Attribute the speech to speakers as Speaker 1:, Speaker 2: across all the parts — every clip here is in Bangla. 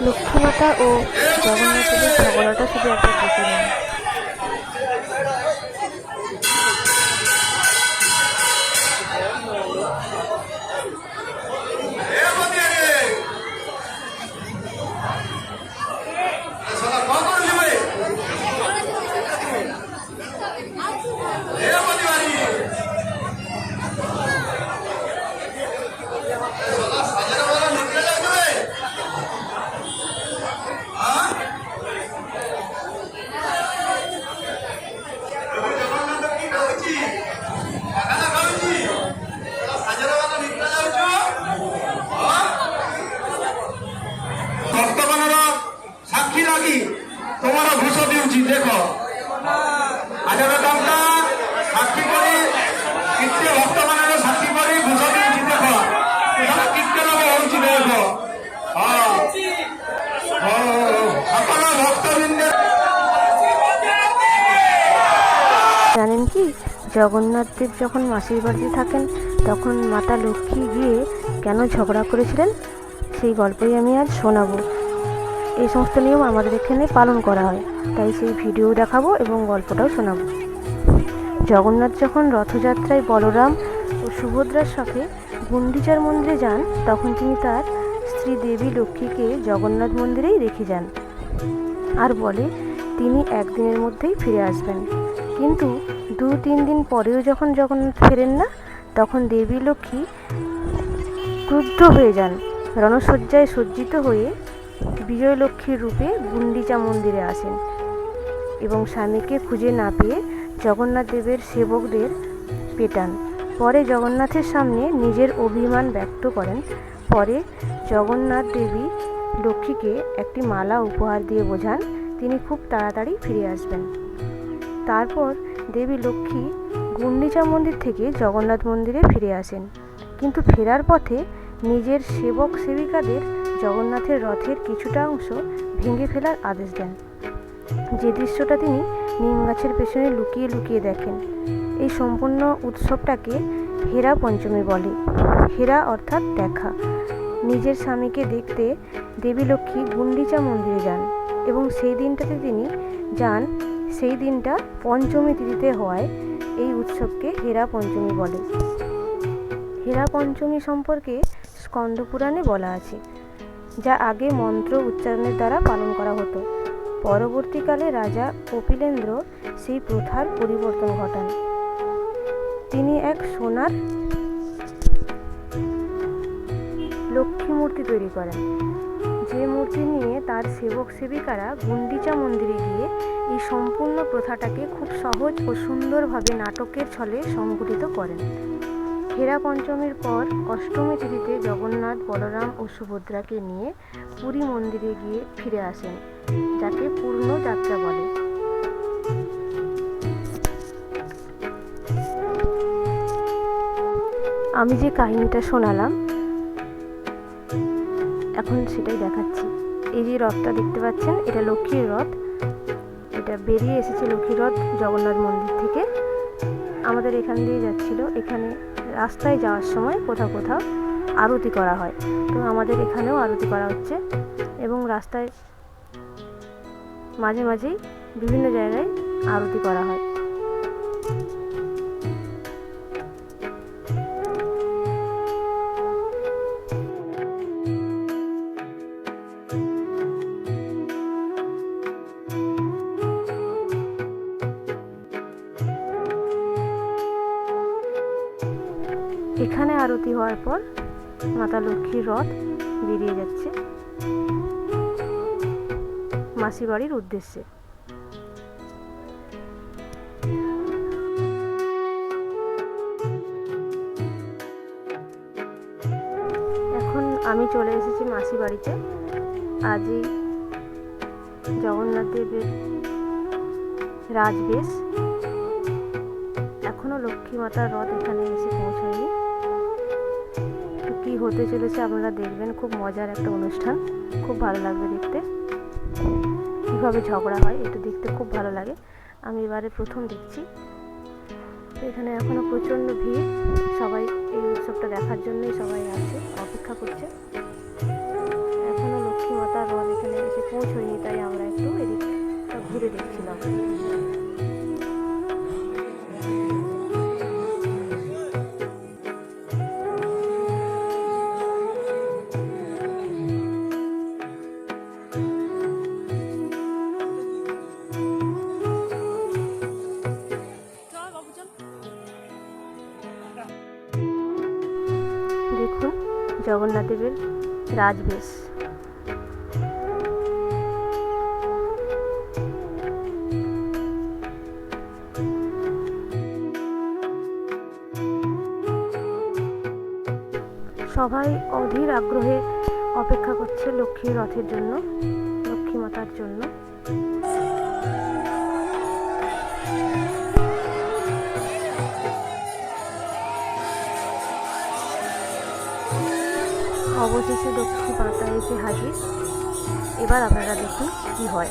Speaker 1: লক্ষ্মীমাতা ও জগন্নাথের ঝগড়াটা শুধু একটা কেটে জগন্নাথ দেব যখন মাসির বাড়িতে থাকেন, তখন মাতা লক্ষ্মী গিয়ে কেন ঝগড়া করেছিলেন, সেই গল্পই আমি আজ শোনাবো। এই সমস্ত নিয়ম আমাদের এখানে পালন করা হয়, তাই সেই ভিডিও দেখাবো এবং গল্পটাও শোনাবো। জগন্নাথ যখন রথযাত্রায় বলরাম ও সুভদ্রার সাথে গুন্ডিচার মন্দিরে যান, তখন তিনি তার স্ত্রী দেবী লক্ষ্মীকে জগন্নাথ মন্দিরেই রেখে যান। আর বলে, তিনি একদিনের মধ্যেই ফিরে আসবেন। কিন্তু দু তিন দিন পরেও যখন জগন্নাথ ফেরেন না, তখন দেবী লক্ষ্মী ক্রুদ্ধ হয়ে যান। রণসজ্জায় সজ্জিত হয়ে বিজয়লক্ষ্মীর রূপে গুন্ডিচা মন্দিরে আসেন এবং স্বামীকে খুঁজে না পেয়ে জগন্নাথ দেবের সেবকদের পেটান। পরে জগন্নাথের সামনে নিজের অভিমান ব্যক্ত করেন। পরে জগন্নাথ দেবী লক্ষ্মীকে একটি মালা উপহার দিয়ে বোঝান। তিনি খুব তাড়াতাড়ি ফিরে আসবেন। তারপর দেবী লক্ষ্মী গুন্ডিচা মন্দির থেকে জগন্নাথ মন্দিরে ফিরে আসেন। কিন্তু ফেরার পথে নিজের সেবক সেবিকাদের জগন্নাথের রথের কিছুটা অংশ ভেঙে ফেলার আদেশ দেন। যে দৃশ্যটা তিনি নিম গাছের পেছনে লুকিয়ে লুকিয়ে দেখেন, এই সম্পূর্ণ উৎসবটাকে হেরা পঞ্চমী বলে। হেরা অর্থাৎ দেখা। নিজের স্বামীকে দেখতে দেবী লক্ষ্মী গুন্ডিচা মন্দিরে যান এবং সেই দিনটাতে তিনি যান সেই দিনটা পঞ্চমী তিথিতে হওয়ায় এই উৎসবকে হেরা পঞ্চমী বলে। হেরা পঞ্চমী সম্পর্কে স্কন্দপুরাণে বলা আছে, যা আগে মন্ত্র উচ্চারণের দ্বারা পালন করা হতো। পরবর্তীকালে রাজা কপিলেন্দ্র সেই প্রথার পরিবর্তন ঘটান। তিনি এক সোনার লক্ষ্মী মূর্তি তৈরি করেন। যে মূর্তি নিয়ে তার সেবক সেবিকারা গুন্ডিচা মন্দিরে গিয়ে এই সম্পূর্ণ প্রথাটাকে খুব সহজ ও সুন্দরভাবে নাটকের ছলে সংগঠিত করেন। হেরা পঞ্চমীর পর অষ্টমী তিথিতে জগন্নাথ, বলরাম ও সুভদ্রাকে নিয়ে পুরী মন্দিরে গিয়ে ফিরে আসেন, যাকে পূর্ণ যাত্রা বলে। আমি যে কাহিনীটা শোনালাম, এখন সেটাই দেখাচ্ছি। এই যে রথটা দেখতে পাচ্ছেন, এটা লক্ষ্মীর রথ। এটা বেরিয়ে এসেছে লক্ষ্মীর রথ জগন্নাথ মন্দির থেকে। আমাদের এখান দিয়ে যাচ্ছিল। এখানে রাস্তায় যাওয়ার সময় কোথাও কোথাও আরতি করা হয়। তো আমাদের এখানেও আরতি করা হচ্ছে এবং রাস্তায় মাঝে মাঝেই বিভিন্ন জায়গায় আরতি করা হয়। হওয়ার পর মাতা লক্ষ্মীর রথ বেরিয়ে যাচ্ছে মাসি বাড়ির উদ্দেশ্যে। এখন আমি চলে এসেছি মাসি বাড়িতে। আজই জগন্নাথ দেবের রাজবেশ। এখনও লক্ষ্মী মাতার রথ এখানে এসে পৌঁছায়নি। হতে চলেছে, আপনারা দেখবেন, খুব মজার একটা অনুষ্ঠান। খুব ভালো লাগবে দেখতে। কীভাবে ঝগড়া হয়, এটা দেখতে খুব ভালো লাগে। আমি এবারে প্রথম দেখছি। এখানে এখনও প্রচণ্ড ভিড়। সবাই এই উৎসবটা দেখার জন্যই সবাই আছে অপেক্ষা করছে।
Speaker 2: দেবেন রাজবেশ। সবাই অধীর আগ্রহে অপেক্ষা করছে লক্ষ্মী রথের জন্য লক্ষ্মী মাতার জন্য। অবশেষে লক্ষ্মী পাতা এসে হাজির। এবার আপনারা দেখুন কি হয়।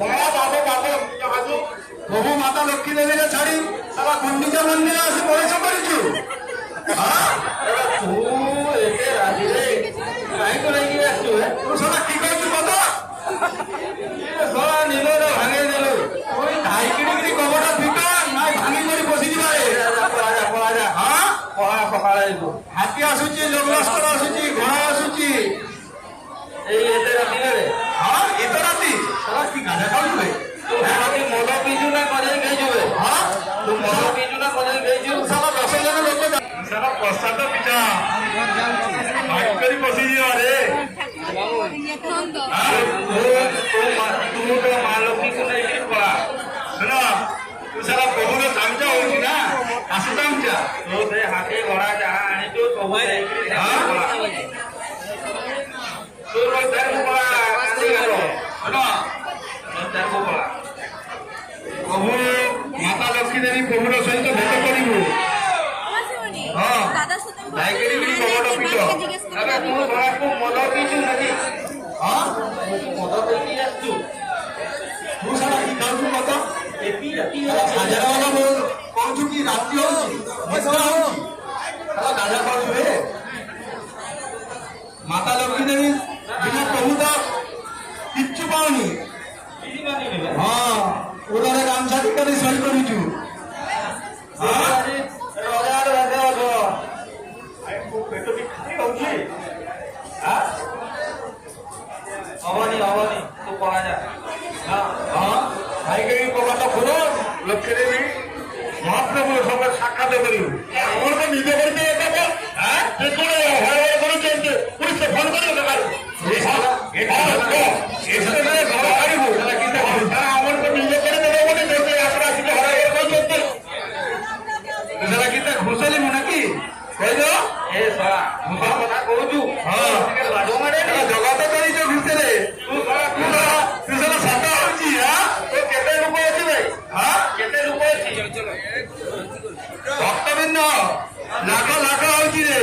Speaker 3: বড় পাবো পাবো প্রভু মাতা লক্ষ্মী দেবীকে ছাড়ি তারা কুণ্ডিত মন্দিরে আসে পয়সা করেছি। হ্যাঁ? তু এতে
Speaker 2: রাজি রে। কাই করে কি আসছো હાથે ઘોડા ચા આણી તો કવાય হাজারা কৌচুকি রাত্রি হচ্ছে দাদা পাবে ভক্তবৃন্দ লাখা লাখা হয়েছি রে।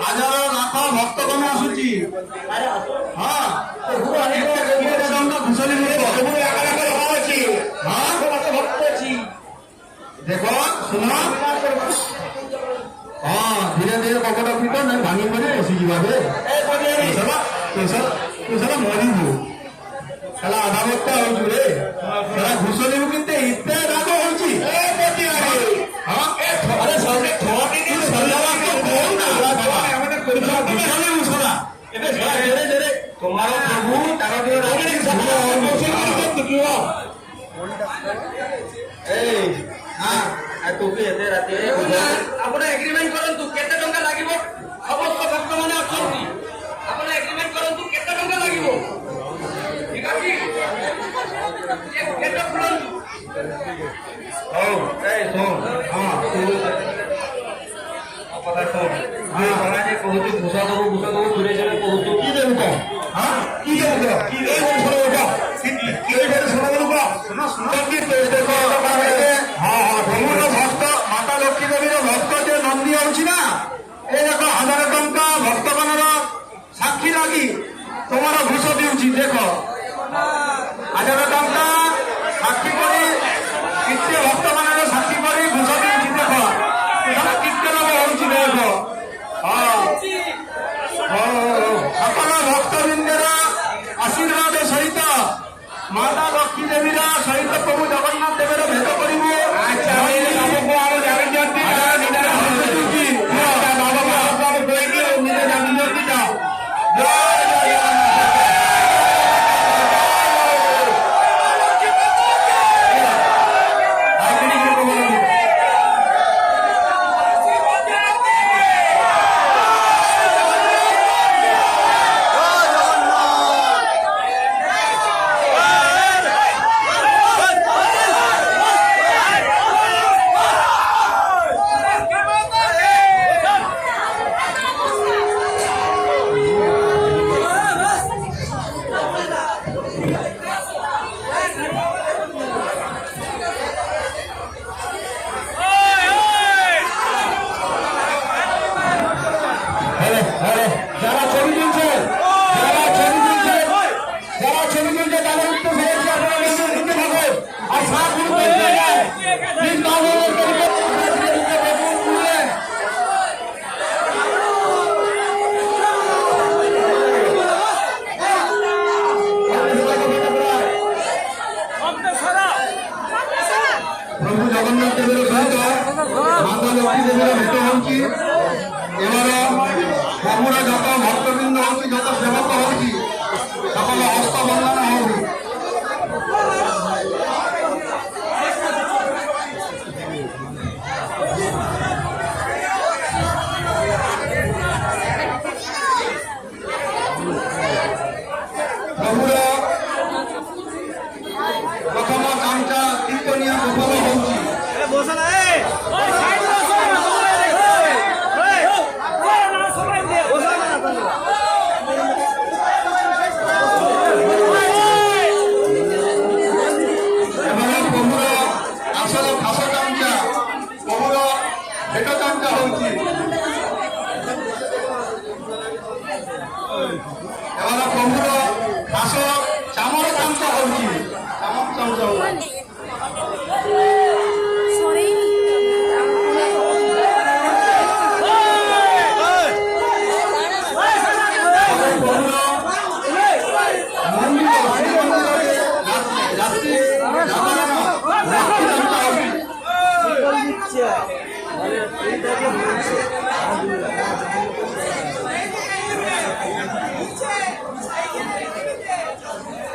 Speaker 2: हजारो लाखो भक्तगण आसुची हां ঘুষলি দেখ শুন। হ্যাঁ ধীরে ধীরে কপটা পিট না ভাঙি পড়ে বসি যাবে তোর মরিব। খেলা আধা বক্তা হয়েছু রে খেলা ঘুষলি কিন্তু ইত্যা রাগ হয়েছি। তোমারও প্রভু এই
Speaker 3: হ্যাঁ তোকে এতে রাতে আপনার
Speaker 2: এগ্রিমেন্ট করেন তু কেতে টঙ্কা লাগিব? সমস্ত ভক্ত মানে অছন্তি আপনার এগ্রিমেন্ট করেন তু কেতে টঙ্কা লাগিব? ঠিক আছে?
Speaker 3: কেতে খুলন্তু হও
Speaker 2: এই
Speaker 3: শোন হ্যাঁ কথা শোন। হ্যাঁ বাবা যে কহুতু ভূষা দেবো ভূষা দেবো সুরেশ কহুতু
Speaker 2: কি দেবো হ্যাঁ কি তো কি শোনো তো কি দেবো শোনো বলো? তো শোনো কি দেখো হ্যাঁ হ্যাঁ প্রভুর ভক্ত মাতা লক্ষ্মী দেবীর ভক্ত যে নন্দী হচ্ছে না তোমার ঘুষ দিউছি দেখো হাজার টঙ্কা সাক্ষী করে সহিত প্রভু জগন্নাথ দেবের ভেদ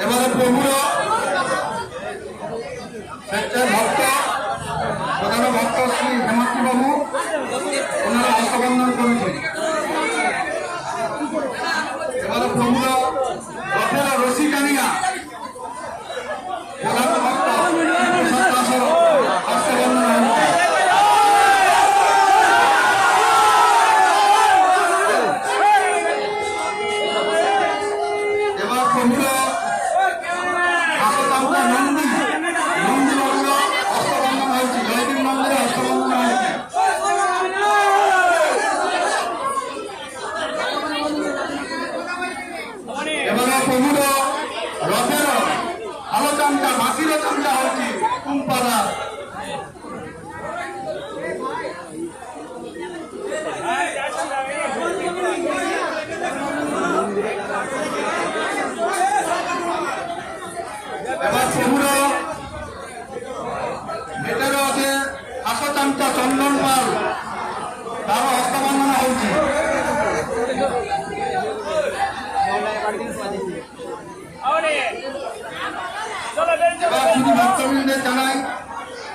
Speaker 2: এবারে প্রভুর ভক্ত প্রধান ভক্ত শ্রী হেমাত্রী বাবু ওনারা হস্তবন্ধন করেছেন এবারে প্রভুর রথের রশি কানিয়া প্রধান ভক্ত শ্রী প্রসাদ দাসও হস্তবন্ধন হয়েছে এবার প্রভুর আসতামটা নন্দী নন্দী বাবুর হস্তবন্ধন হয়েছে জয়দীপ মন্দিরে হস্তবন্ধন হয়েছে এবারে প্রভুর রথের আলো চামচা মাটির চামচা হচ্ছে কুম্পারা এবার প্রভুর ভেতরে আছে আশা চামচা চন্দন পাল তারও হস্তবন্ধনা হচ্ছে
Speaker 3: চলো বেরিয়ে যাও
Speaker 2: এবার শুধু ভক্তবৃন্দের জানাই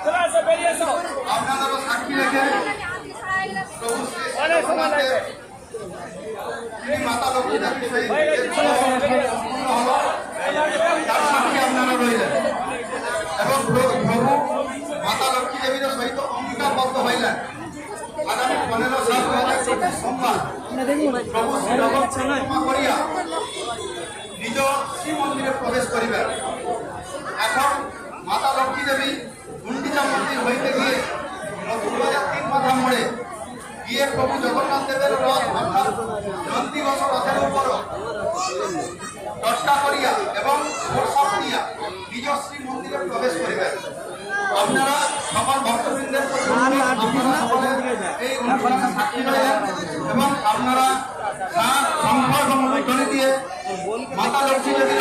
Speaker 3: চলো আসো বেরিয়ে এসো
Speaker 2: আপনাদেরও সাক্ষী রেখে প্রভু শ্রী
Speaker 3: অনেক সময় লাগবে
Speaker 2: তিনি মাতা লক্ষ্মী দেবী সেই যে সম্পূর্ণ হলো তার সাক্ষী আপনারা রইলেন এবং প্র- প্রভু মাতা লক্ষ্মী দেবীর সহিত অঙ্গীকারবদ্ধ হইলেন আগামী পনেরো সাত দু হাজার চব্বিশ সোমবার প্রভু শ্রী জগৎ ক্ষমা করিয়া নিজ শ্রীমন্দিরে প্রবেশ করিবেন এখন মাতা লক্ষ্মী দেবী, গুন্ডিচা মন্দির হইতে গিয়ে নতুনবাজার তিন মাথা গিয়ে প্রভু জগন্নাথ দেবের রথ অর্থাৎ নন্দীবস রথের উপর দশটা করিয়া এবং সব দিয়া নিজ শ্রী মন্দিরে প্রবেশ করিবেন। আপনারা সকল ভক্তবৃন্দের এই অনুষ্ঠানে সাক্ষী রয়েছেন এবং আপনারা মূলধ্বনি দিয়ে মাতা লক্ষ্মী দেবীর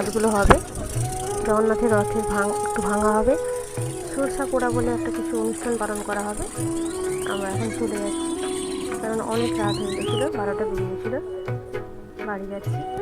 Speaker 1: অনুষ্ঠানপাতিগুলো হবে। জগন্নাথের রথের ভাঙ, একটু ভাঙা হবে। সরষা পোড়া বলে একটা কিছু অনুষ্ঠান পালন করা হবে। আমরা এখন চলে যাচ্ছি। কারণ অনেক রাত হয়ে গেছিল, বারোটা বেজে বাড়ি যাচ্ছি।